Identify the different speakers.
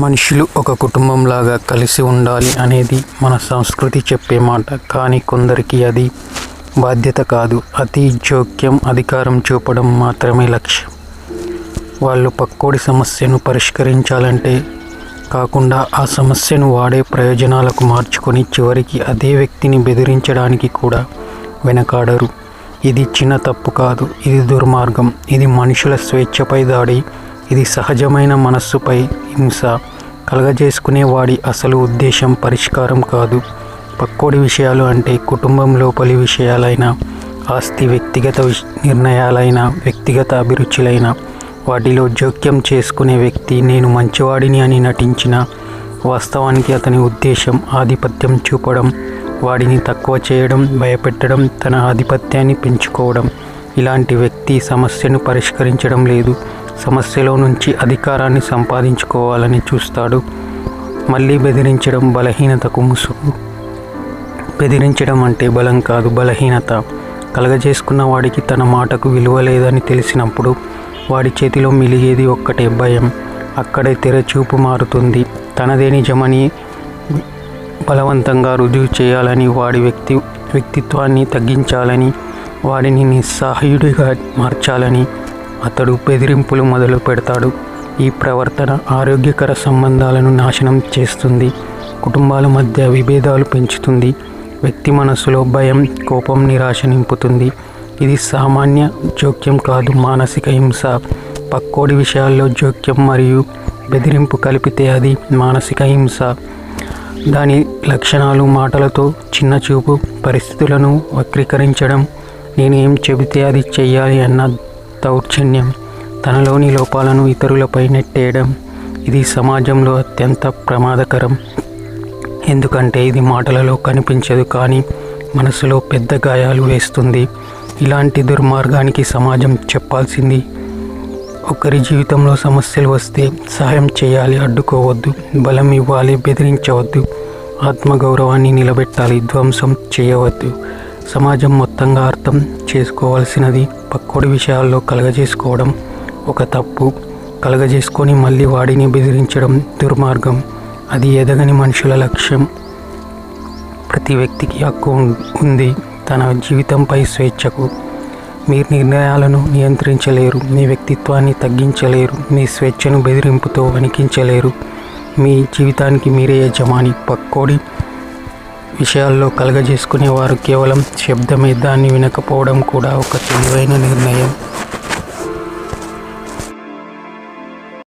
Speaker 1: మనుషులు ఒక కుటుంబంలాగా కలిసి ఉండాలి అనేది మన సంస్కృతి చెప్పే మాట. కానీ కొందరికి అది బాధ్యత కాదు. అతి జోక్యం అధికారం చూపడం మాత్రమే లక్ష్యం. వాళ్ళు పక్కోడి సమస్యను పరిష్కరించాలంటే కాకుండా ఆ సమస్యను వాడే ప్రయోజనాలకు మార్చుకొని చివరికి అదే వ్యక్తిని బెదిరించడానికి కూడా వెనకాడరు. ఇది చిన్న తప్పు కాదు. ఇది దుర్మార్గం. ఇది మనుషుల స్వేచ్ఛపై దాడి. ఇది సహజమైన మనస్సుపై హింస కలగజేసుకునే వాడి అసలు ఉద్దేశం పరిష్కారం కాదు. పక్కోడి విషయాలు అంటే కుటుంబం లోపలి విషయాలైన ఆస్తి వ్యక్తిగత నిర్ణయాలైన వ్యక్తిగత అభిరుచులైన వాటిలో జోక్యం చేసుకునే వ్యక్తి నేను మంచివాడిని అని నటించిన వాస్తవానికి అతని ఉద్దేశం ఆధిపత్యం చూపడం వాడిని తక్కువ చేయడం భయపెట్టడం తన ఆధిపత్యాన్ని పెంచుకోవడం. ఇలాంటి వ్యక్తి సమస్యను పరిష్కరించడం లేదు. సమస్యలో నుంచి అధికారాన్ని సంపాదించుకోవాలని చూస్తాడు. మళ్ళీ బెదిరించడం బలహీనతకు ముసుగు. బెదిరించడం అంటే బలం కాదు బలహీనత. కలగజేసుకున్న వాడికి తన మాటకు విలువ లేదని తెలిసినప్పుడు వాడి చేతిలో మిలిగేది ఒక్కటే భయం. అక్కడే తెరచూపు మారుతుంది. తనదే నిజమని బలవంతంగా రుజువు చేయాలని వాడి వ్యక్తి వ్యక్తిత్వాన్ని తగ్గించాలని వాడిని నిస్సహాయుడిగా మార్చాలని అతడు బెదిరింపులు మొదలు పెడతాడు. ఈ ప్రవర్తన ఆరోగ్యకర సంబంధాలను నాశనం చేస్తుంది. కుటుంబాల మధ్య విభేదాలు పెంచుతుంది. వ్యక్తి మనసులో భయం కోపం నిరాశ నింపుతుంది. ఇది సామాన్య జోక్యం కాదు మానసిక హింస. పక్కోడి విషయాల్లో జోక్యం మరియు బెదిరింపు కలిపితే అది మానసిక హింస. దాని లక్షణాలు మాటలతో చిన్న చూపు పరిస్థితులను వక్రీకరించడం. నేను ఏం చెబితే అది చెయ్యాలి అన్న దౌర్జన్యం తనలోని లోపాలను ఇతరులపై నెట్టేయడం ఇది సమాజంలో అత్యంత ప్రమాదకరం. ఎందుకంటే ఇది మాటలలో కనిపించదు కానీ మనసులో పెద్ద గాయాలు వేస్తుంది. ఇలాంటి దుర్మార్గానికి సమాజం చెప్పాల్సింది. ఒకరి జీవితంలో సమస్యలు వస్తే సహాయం చేయాలి అడ్డుకోవద్దు బలం ఇవ్వాలి బెదిరించవద్దు ఆత్మగౌరవాన్ని నిలబెట్టాలి ధ్వంసం చేయవద్దు. సమాజం మొత్తంగా అర్థం చేసుకోవాల్సినది పక్కోడి విషయాల్లో కలగజేసుకోవడం ఒక తప్పు. కలగజేసుకొని మళ్ళీ వాడిని బెదిరించడం దుర్మార్గం. అది ఎదగని మనుషుల లక్ష్యం. ప్రతి వ్యక్తికి హక్కు ఉంది. తన జీవితంపై స్వేచ్ఛకు. మీ నిర్ణయాలను నియంత్రించలేరు. మీ వ్యక్తిత్వాన్ని తగ్గించలేరు. మీ స్వేచ్ఛను బెదిరింపుతో వణికించలేరు. మీ జీవితానికి మీరే యజమాని. పక్కోడి విషయాల్లో కలగజేసుకునేవారు. కేవలం శబ్దమే దాన్ని వినకపోవడం కూడా ఒక తెలివైన నిర్ణయం.